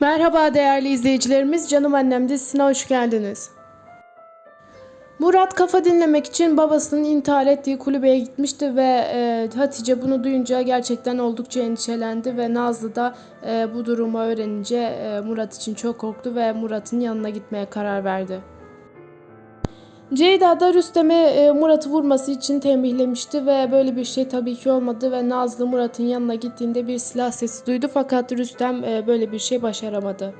Merhaba değerli izleyicilerimiz, Canım Annem dizisine hoş geldiniz. Murat kafa dinlemek için babasının intihar ettiği kulübeye gitmişti ve e, Hatice bunu duyunca gerçekten oldukça endişelendi ve Nazlı da e, bu durumu öğrenince e, Murat için çok korktu ve Murat'ın yanına gitmeye karar verdi. Ceyda da Rüstem'e e, Murat'ı vurması için tembihlemişti ve böyle bir şey tabii ki olmadı ve Nazlı Murat'ın yanına gittiğinde bir silah sesi duydu fakat Rüstem e, böyle bir şey başaramadı.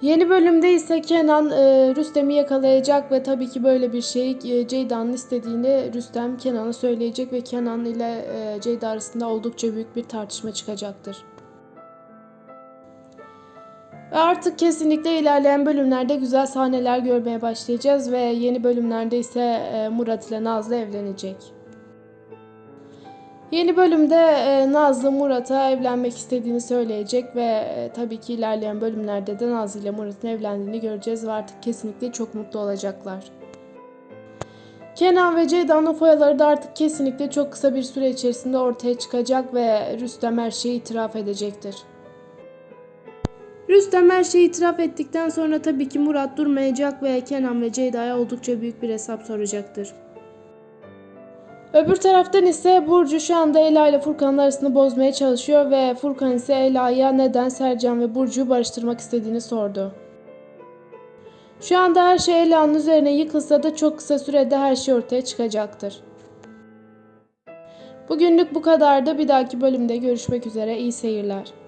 Yeni bölümde ise Kenan e, Rüstem'i yakalayacak ve tabii ki böyle bir şey e, Ceyda'nın istediğini Rüstem Kenan'a söyleyecek ve Kenan ile Ceyda arasında oldukça büyük bir tartışma çıkacaktır. Ve artık kesinlikle ilerleyen bölümlerde güzel sahneler görmeye başlayacağız ve yeni bölümlerde ise e, Murat ile Nazlı evlenecek. Yeni bölümde e, Nazlı Murat'a evlenmek istediğini söyleyecek ve e, tabii ki ilerleyen bölümlerde de Nazlı ile Murat'ın evlendiğini göreceğiz ve artık kesinlikle çok mutlu olacaklar. Kenan ve Ceyda'nın foyaları da artık kesinlikle çok kısa bir süre içerisinde ortaya çıkacak ve Rüstem her şeyi itiraf edecektir. Rüstem her şeyi itiraf ettikten sonra tabii ki Murat durmayacak ve Kenan ve Ceyda'ya oldukça büyük bir hesap soracaktır. Öbür taraftan ise Burcu şu anda Ela ile Furkan'ın arasını bozmaya çalışıyor ve Furkan ise Ela'ya neden Sercan ve Burcu'yu barıştırmak istediğini sordu. Şu anda her şey Ela'nın üzerine yıkılsa da çok kısa sürede her şey ortaya çıkacaktır. Bugünlük bu kadardı. Bir dahaki bölümde görüşmek üzere. İyi seyirler.